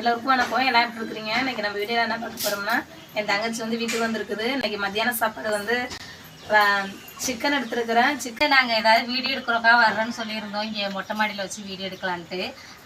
எல்லோருக்கும் வணக்கம். எல்லாம் எப்படி இருக்கிறீங்க? இன்னைக்கு நம்ம வீடியோவில் என்ன பார்க்க போகிறோம்னா என் தங்கச்சி வந்து வீட்டுக்கு வந்திருக்குது. இன்னைக்கு மத்தியான சாப்பாடு வந்து சிக்கன் எடுத்துருக்குறேன் சிக்கன் நாங்கள் ஏதாவது வீடியோ எடுக்கிறோக்கா வர்றேன்னு சொல்லியிருந்தோம். இங்கே மொட்டை மாடியில் வச்சு வீடியோ எடுக்கலான்ட்டு.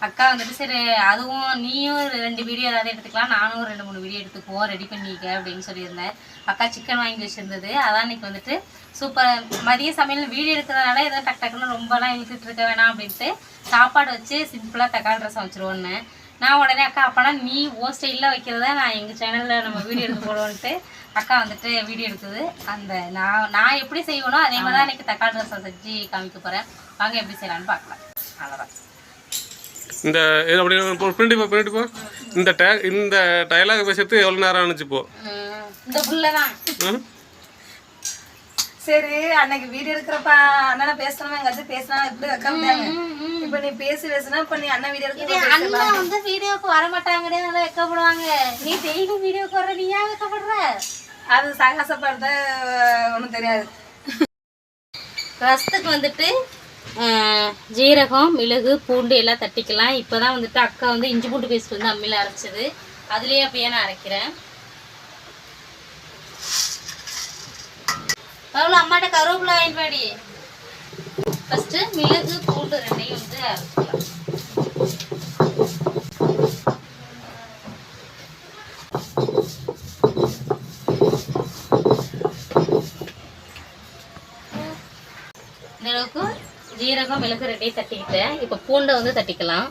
அக்கா வந்துட்டு சரி அதுவும் நீயும் ரெண்டு வீடியோ ஏதாவது எடுத்துக்கலாம். நானும் ரெண்டு மூணு வீடியோ எடுத்துக்குவோம். ரெடி பண்ணிக்க அப்படின்னு சொல்லியிருந்தேன். அக்கா சிக்கன் வாங்கி வச்சுருந்தது. அதான் இன்றைக்கி வந்துட்டு சூப்பர் மதிய சமையல் வீடியோ எடுக்கிறதுனால ஏதோ டக் டக்குன்னு ரொம்பலாம் இழுத்துட்டு இருக்க வேணாம் அப்படின்ட்டு சாப்பாடு வச்சு சிம்பிளாக தக்காளி ரசம் வச்சுருவோன்னு. நான் உடனே அக்கா அப்பனா நீ ஓ ஸ்டைலில் வைக்கிறத? நான் எங்கள் சேனலில் நம்ம வீடியோ எடுத்து போடுவோன்ட்டு அக்கா வந்துட்டு வீடியோ எடுக்குது அந்த நான் நான் எப்படி செய்வேனோ அதே மாதிரி தான் இன்னைக்கு தக்காளி ரசம் செஞ்சு காமிக்க போகிறேன் வாங்க எப்படி செய்யலான்னு பார்க்கலாம். அவ்வளோதான் இந்த இது அப்படி பிரிண்ட் போ பிரிண்ட் போ இந்த டே இந்த டயலாக் பேசுறது எவ்வளோ நேரம் ஆனிச்சு போ இந்த தான்? சரி அன்னைக்கு வீடியோ எடுக்கிறப்ப அண்ணன் பேசணும் எங்க பேசினா இப்படி வைக்காமட்டாங்க இப்ப நீ பேசி பேசுனா இப்ப நீ அண்ணன் வீடியோ எடுக்க அண்ணன் வந்து வீடியோக்கு வர மாட்டாங்கடே நல்லா வைக்கப்படுவாங்க. நீ டெய்லி வீடியோக்கு வர நீ ஏன் வைக்கப்படுற? அது சாகசப்படுத்த ஒன்றும் தெரியாது. ரசத்துக்கு வந்துட்டு ஜீரகம் மிளகு பூண்டு எல்லாம் தட்டிக்கலாம். இப்போ தான் வந்துட்டு அக்கா வந்து இஞ்சி பூண்டு பேஸ்ட் வந்து அம்மியில் அரைச்சது. அதுலேயே அப்படியே நான் அரைக்கிறேன். அவ்வளோ அம்மாட்ட கருவேப்பிலை வாங்கிட்டு ஃபஸ்ட்டு மிளகு பூண்டு ரெண்டையும் வந்து அரைச்சிக்கலாம். இந்த அளவுக்கு ஜீரகம் மிளகு ரெண்டையும் தட்டிக்கிட்டேன் இப்போ பூண்டை வந்து தட்டிக்கலாம்.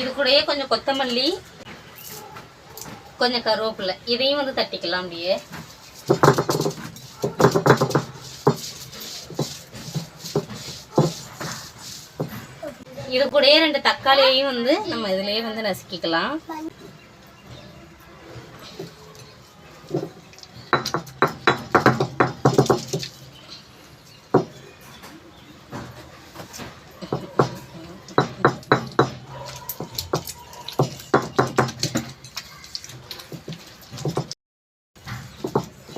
இது கூடயே கொஞ்சம் கொத்தமல்லி கொஞ்சம் கருவேப்பிலை இதையும் வந்து தட்டிக்கலாம் அப்படியே. இது கூடயே ரெண்டு தக்காளியையும் வந்து நம்ம இதுலயே வந்து நசுக்கிக்கலாம்.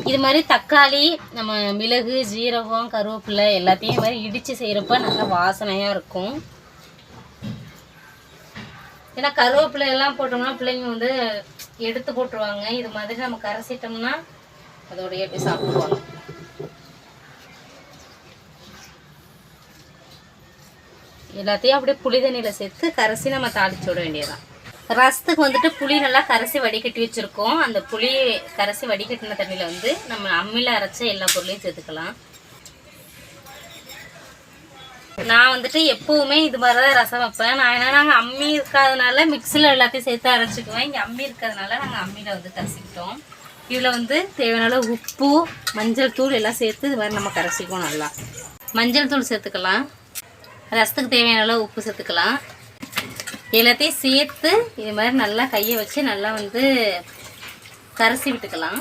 இது மாதிரி தக்காளி நம்ம மிளகு ஜீரகம் கருவேப்பிலை எல்லாத்தையும் மாதிரி இடித்து செய்கிறப்ப நல்லா வாசனையாக இருக்கும். ஏன்னா கருவேப்பிலை எல்லாம் போட்டோம்னா பிள்ளைங்க வந்து எடுத்து போட்டுருவாங்க. இது மாதிரி நம்ம கரைச்சிட்டோம்னா அதோடைய எப்படி சாப்பிடுவாங்க. எல்லாத்தையும் அப்படியே புளி தண்ணியில் சேர்த்து கரைசி நம்ம தாளிச்சு விட வேண்டியதான் ரசத்துக்கு வந்துட்டு புளி நல்லா கரைசி வடிகட்டி வச்சுருக்கோம். அந்த புளி கரைசி வடிகட்டின தண்ணியில் வந்து நம்ம அம்மியில் அரைச்ச எல்லா பொருளையும் சேர்த்துக்கலாம். நான் வந்துட்டு எப்போவுமே இது மாதிரி தான் ரசம் வைப்பேன். நான் ஏன்னா நாங்கள் அம்மி இருக்காதனால மிக்சியில் எல்லாத்தையும் சேர்த்து அரைச்சிக்குவேன். இங்கே அம்மி இருக்கிறதுனால நாங்கள் அம்மியில் வந்து கரைச்சிக்கிட்டோம். இதில் வந்து தேவையான அளவு உப்பு மஞ்சள் தூள் எல்லாம் சேர்த்து இது மாதிரி நம்ம கரைச்சிக்குவோம் நல்லா. மஞ்சள் தூள் சேர்த்துக்கலாம். ரசத்துக்கு தேவையான அளவு உப்பு சேர்த்துக்கலாம். எல்லாத்தையும் சேர்த்து இது மாதிரி நல்லா கையை வச்சு நல்லா வந்து கரைசி விட்டுக்கலாம்.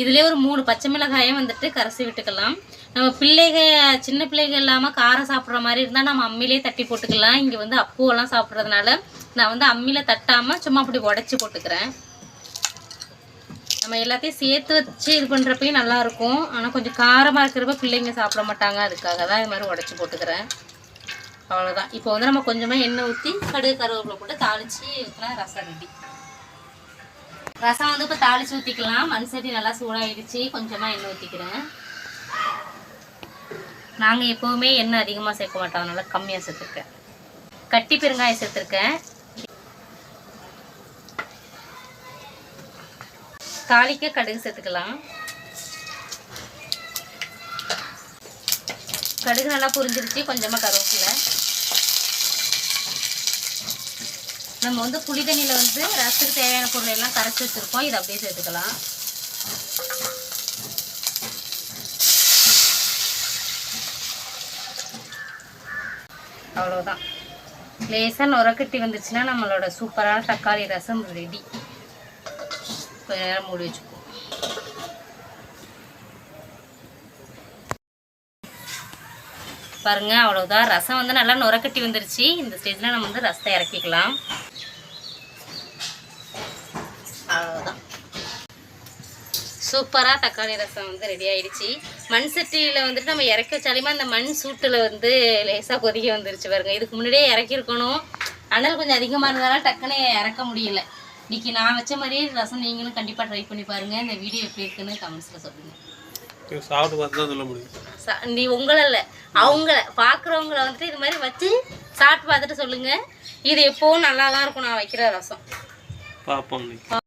இதுலேயே ஒரு மூணு பச்சை மிளகாயும் வந்துட்டு கரைசி விட்டுக்கலாம். நம்ம பிள்ளைக சின்ன பிள்ளைங்க இல்லாமல் காரம் சாப்பிட்ற மாதிரி இருந்தால் நம்ம அம்மிலே தட்டி போட்டுக்கலாம். இங்கே வந்து அப்பூவெல்லாம் சாப்பிட்றதுனால நான் வந்து அம்மியில் தட்டாமல் சும்மா அப்படி உடச்சி போட்டுக்கிறேன். நம்ம எல்லாத்தையும் சேர்த்து வச்சு இது பண்ணுறப்பையும் நல்லாயிருக்கும் ஆனால் கொஞ்சம் காரமாக இருக்கிறப்ப பிள்ளைங்க சாப்பிட மாட்டாங்க. அதுக்காக தான் இது மாதிரி உடச்சி போட்டுக்கிறேன். அவ்வளோதான் இப்போ வந்து நம்ம கொஞ்சமாக எண்ணெய் ஊற்றி கடுகு கருவேப்பிலை போட்டு தாளித்து ஊற்றினா ரசம் ரெடி ரசம் வந்து இப்போ தாளித்து ஊற்றிக்கலாம் மண் சட்டி நல்லா சூடாகிடுச்சு கொஞ்சமாக எண்ணெய் ஊற்றிக்கிறேன் நாங்கள் எப்போவுமே எண்ணெய் அதிகமாக சேர்க்க மாட்டோம். அதனால் கம்மியாக சேர்த்துருக்கேன். கட்டி பெருங்காயம் சேர்த்துருக்கேன். தாளிக்க கடுகு சேர்த்துக்கலாம். கடுகு நல்லா புரிஞ்சிருச்சு. கொஞ்சமாக கருவேப்பிலை. நம்ம வந்து புளி தண்ணியில் வந்து ரசத்துக்கு தேவையான பொருள் எல்லாம் கரைச்சி வச்சுருக்கோம். இதை அப்படியே சேர்த்துக்கலாம். அவ்வளோதான் லேசாக நுரக்கட்டி வந்துச்சுன்னா நம்மளோட சூப்பரான தக்காளி ரசம் ரெடி கொஞ்ச நேரம் மூடி வச்சுக்கோம் பாருங்க அவ்வளோதான் ரசம் வந்து நல்லா நுரக்கட்டி வந்துருச்சு. இந்த ஸ்டேஜில் நம்ம வந்து ரசத்தை இறக்கிக்கலாம். சூப்பராக தக்காளி ரசம் வந்து ரெடி ஆயிடுச்சு. மண் சட்டியில் வந்துட்டு நம்ம இறக்கி வச்சாலுமே அந்த மண் சூட்டில் வந்து லேசாக கொதிக்க வந்துருச்சு பாருங்க. இதுக்கு முன்னாடியே இறக்கிருக்கணும் அனல் கொஞ்சம் அதிகமாக இருந்ததால டக்குன்னு இறக்க முடியல. இன்னைக்கு நான் வச்ச மாதிரியே ரசம் நீங்களும் கண்டிப்பாக ட்ரை பண்ணி பாருங்கள் இந்த வீடியோ எப்படி இருக்குன்னு கமெண்ட்ஸில் சொல்லுங்கள் சாப்பிட்டு பார்த்து தான் சொல்ல முடியும். ச- நீ உங்களை இல்லை அவங்கள பார்க்குறவங்கள வந்துட்டு இது மாதிரி வச்சு சாப்பிட்டு பார்த்துட்டு சொல்லுங்கள் இது எப்போவும் நல்லா தான் இருக்கும் நான் வைக்கிற ரசம். பார்ப்போம்